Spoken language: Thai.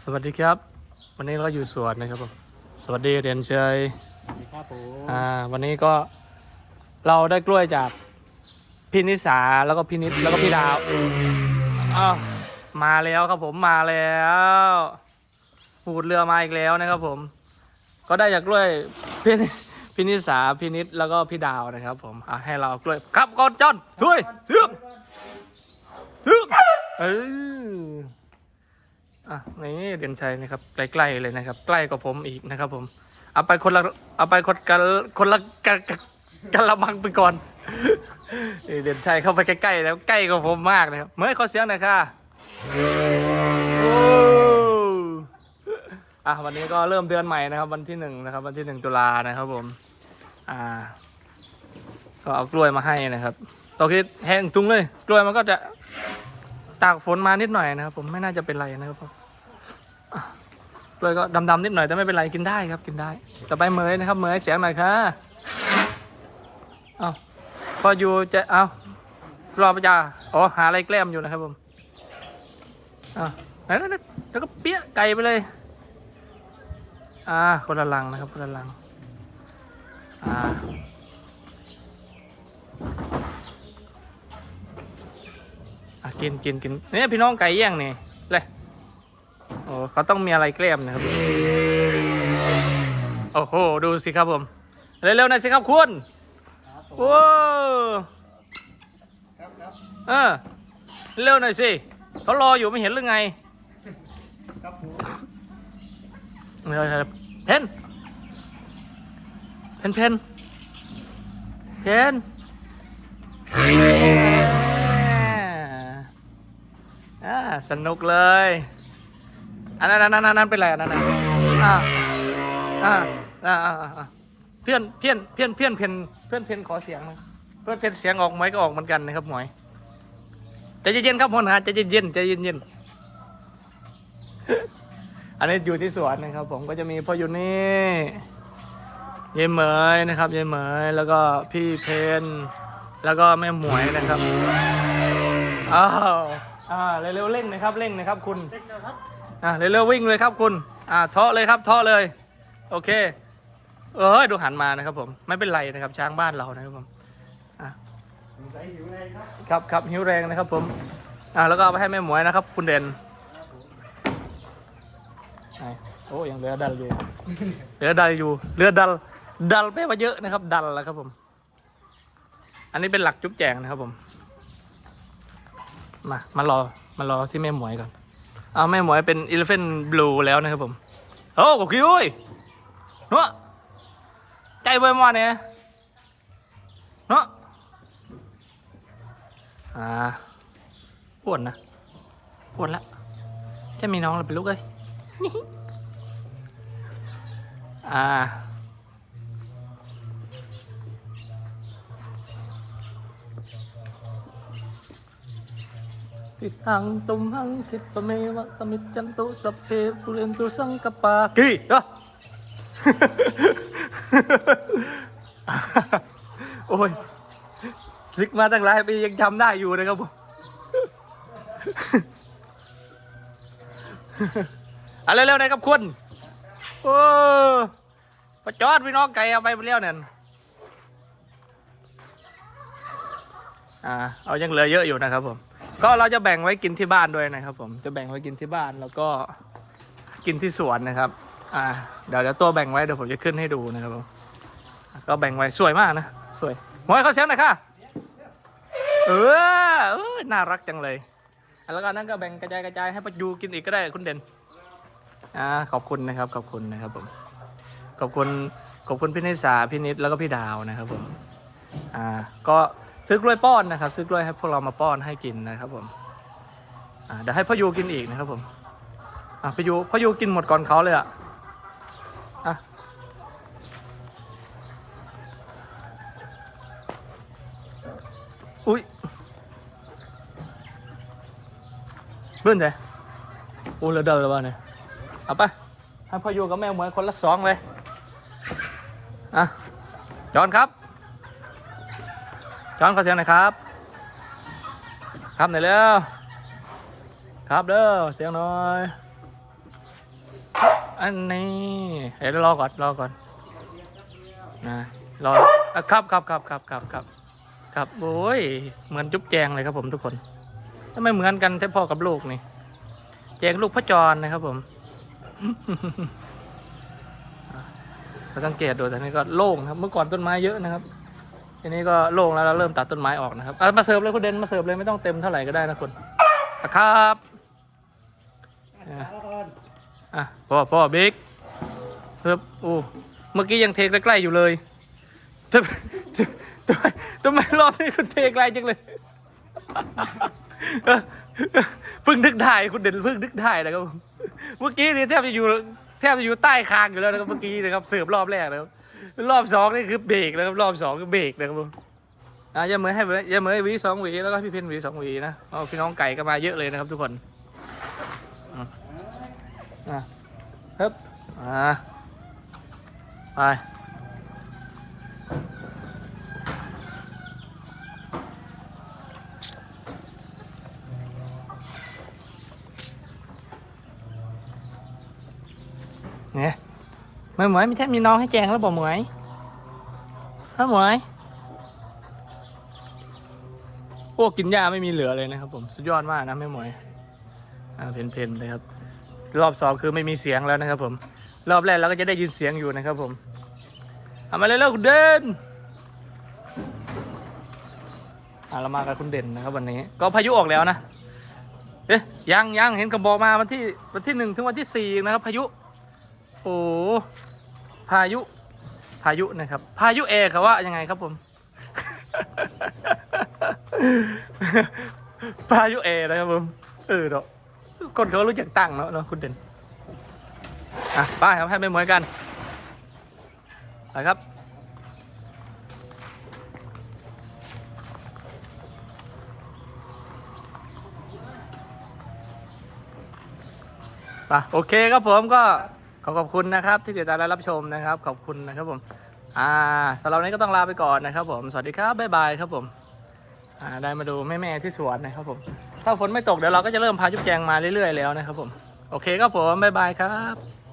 สวัสดีครับ วันนี้เราอยู่สวนนะครับผมสวัสดีเรียนเชยสวัสดีครับผมอ่าวันนี้ก็เราได้กล้วยจากพี่นิสาแล้วก็พี่นิดแล้วก็พี่ดาวอ้าวมาแล้วครับผมมาแล้วหูดเรือมาอีกแล้วนะครับผม ก็ได้จากกล้วยพี่นิพี่นิสาพี่นิดแล้วก็พี่ดาวนะครับผมอะให้เราเอากล้วยครับก่อนจอนช่วยเสือกเสือกเออ อะนี่เด่นชัยนะครับใกล้ๆเลยนะครับ ใกล้กว่าผมอีกนะครับ ผม เอาไปคนละเอาไปคนกันคนละกันกันละมังไปก่อนเด่นชัยเข้าไปใกล้ๆแล้วใกล้กว่าผมมากนะครับเมื่อขอเสียงหน่อยค่ะอ้อะวันนี้ก็เริ่มเดือนใหม่นะครับ วันที่หนึ่งนะครับ วันที่หนึ่งตุลานะครับ ผม อ่า ก็เอากล้วยมาให้นะครับตอคิดแห้งตุ้งเลย กล้วยมันก็จะ ตากฝนมานิดหน่อยนะครับผมไม่น่าจะเป็นไรนะครับผมอะเลยก็ดำๆนิดหน่อยแต่ไม่เป็นไรกินได้ครับกินได้ ต่อไปเมยนะครับ เมยเสียงหน่อยค่ะเอาพออยู่จะเอารอประจาอ๋อหาอะไรแกล้มอยู่นะครับผมอ่าแล้วแล้วก็เปี้ยไก่ไปเลย อ่าคนละลังนะครับคนละลังอ่า อะกินกินกินเนี่ยพี่น้องไก่ย่างนี่เลยโอ้เขาต้องมีอะไรแกล้มนะครับ โอ้โห ดูสิครับผม เร็วๆหน่อยสิครับคุณครับผมโอ้ครับครับเออเร็วหน่อยสิเขารออยู่ไม่เห็นหรือไงครับผมเร็วๆเพนเพนเพนเพนอ่า สนุกเลย อันนั้นอันนั้นอันนั้นเป็นไรอันนั้นอะอ่าอ่าอ่าอ่อ่าเพื่อนเพื่อนเพื่อนเพื่อนเพนเพื่อนเพนขอเสียงหนะเพื่อนเพนเสียงออกไหมก็ออกเหมือนกันนะครับหมวยใจเย็นๆครับพลนะใจเย็นๆใจเย็นๆอันนี้อยู่ที่สวนนะครับ ผมก็จะมีพ่ออยู่นี่ยายเหมยนะครับยายเหมยแล้วก็พี่เพนแล้วก็แม่หมวยนะครับอ้าว อ่าเร็วๆเร่งนะครับเร่งนะครับคุณเด็กนะครับอ่าเร็วๆวิ่งเลยครับคุณอ่าเทาะเลยครับเทาะเลย โอเค เออดูหันมานะครับผมไม่เป็นไรนะครับช้างบ้านเรานะครับผมผมใจหิวเลยครับครับครับหิวแรงนะครับผมอ่าแล้วก็เอาไปให้แม่หมวยนะครับ คุณเด่นไหนโอ้ยังเหลือดัลอยู่เหลือดัลอยู่เหลือดัลดัลแปลว่าเยอะนะครับ ดัลแล้วครับผม อันนี้เป็นหลักจุ๊บแจงนะครับผม มา มารอ มารอที่แม่หมวยก่อน เอาแม่หมวยเป็น Elephant Blue แล้วนะครับผม โอ้กูคิวเว้ยเนาะใจเว้ยมาเนี่ยเนาะอ่าอ้วนนะอ้วนละ จะมีน้องเราเป็นลูกเอ้ยอ่า ติดหังตุมหังทิปเมวะตมิจันตุสัพเพปุเรนตุสังกปากีเนาะโอ้ยซิกมาตั้งหลายปียังจำได้อยู่นะครับผมเอะไรเร็วๆนะครับคุณโอ้ประจอดพี่น้องไก่เอาไปหมดแล้วเนี่ยอ่าเอายังเหลือเยอะอยู่นะครับผม ก็เราจะแบ่งไว้กินที่บ้านด้วยนะครับผมจะแบ่งไว้กินที่บ้านแล้วก็กินที่สวนนะครับ อ่า เดี๋ยวเดี๋ยวตัวแบ่งไว้เดี๋ยวผมจะขึ้นให้ดูนะครับผมก็แบ่งไว้สวยมากนะสวยมวยเขาเสียงหน่อยค่ะเออเออน่ารักจังเลย แล้วก็นั่นก็แบ่งกระจายกระจายให้ประยูกินอีกก็ได้คุณเด่นอ่าขอบคุณนะครับขอบคุณนะครับผมขอบคุณขอบคุณพี่นิสาพี่นิดแล้วก็พี่ดาวนะครับผมอ่าก็ ซื้อกล้วยป้อนนะครับ ซื้อกล้วยให้พวกเรามาป้อนให้กินนะครับผมเดี๋ยวให้พยูกินอีกนะครับผมอ่าพ่อยูพยูกินหมดก่อนเขาเลยอะอะอุ้ยเบื่อใจโอ้เหลือเดินแล้วบ้าเนี่ยเอาไปให้พยูกับแม่หมวยคนละสองเลยอะจอนครับ จอนขอเสียงหน่อยครับ ครับหน่อยเร็วครับเด้อเสียงหน่อย อันนี้เดี๋ยวรอก่อนรอก่อนนะรอครับครับครับครับครับครับครับโอ้ยเหมือนจุ๊บแจงเลยครับผมทุกคนทำไมเหมือนกันแท้พ่อกับลูกนี่ แจงลูกพระจรนะครับผมเราสังเกตดูแต่นี้ก็โล่งครับ เมื่อก่อนต้นไม้เยอะนะครับ ทีนี้ก็โล่งแล้วเราเริ่มตัดต้นไม้ออกนะครับอะมาเสิร์ฟเลยคุณเดนมาเสิร์ฟเลยไม่ต้องเต็มเท่าไหร่ก็ได้นะคุณอะครับอะก่อนอะพ่อพ่อบิ๊กเพิ่มโอ้เมื่อกี้ยังเทใกล้ๆอยู่เลยทำไมทำไมทำไมรอบนี้คุณเทไกลจังเลยเออเพิ่งนึกได้คุณเด่นเพิ่งนึกได้นะครับผมเมื่อกี้นี่แทบจะอยู่แทบจะอยู่ใต้คางอยู่แล้วนะครับเมื่อกี้นะครับเสิร์ฟรอบแรกนะครับ รอบสองนี่คือเบรกนะครับรอบสองคือเบรกนะครับผมอะย่าเหมือนให้ย่าเหมือนวีสองวีแล้วก็พี่เพนวีสองวีนะเอพี่น้องไก่ก็มาเยอะเลยนะครับทุกคนอะฮึบอ่าไป เนี่ยหมว ยหมวยม่ใช่มีน้องให้แจงแล้วบอกหมวยถ้าหมวยพวกกินยาไม่มีเหลือเลยนะครับ ผมสุดยอดมากนะแม่หมวยอ่าเพนเพนเลยครับ รอบสองคือไม่มีเสียงแล้วนะครับ ผม รอบแรกเราก็จะได้ยินเสียงอยู่นะครับ ผมเอามาเลยเร็วคุณเด่นอ่าเรามากับคุณเด่นนะครับ วันนี้ ก็พายุออกแล้วนะเอ๊ะยังยังเห็นกระบอกมาวันที่วันที่หนึ่งถึงวันที่สี่นะครับ พายุ โอ้ พายุ พายุนะครับ พายุเอเขาว่ายังไงครับผม พายุเอนะครับผม เออเนาะคนเขารู้จักตั้งเนาะเนาะคุณเด่นอะไปครับให้ไม่เหมือนกันไปครับไปโอเคครับผมก็ ขอขอบคุณนะครับที่ติดตามและรับชมนะครับ ขอบคุณนะครับผมอ่าสำหรับวันนี้ก็ต้องลาไปก่อนนะครับ ผมสวัสดีครับบ๊ายบายครับผมอ่าได้มาดูแม่ๆที่สวนนะครับผมถ้าฝนไม่ตกเดี๋ยวเราก็จะเริ่มพาจุ๊บแจงมาเรื่อยๆแล้วนะครับผมโอเคครับผมบ๊ายบายครับ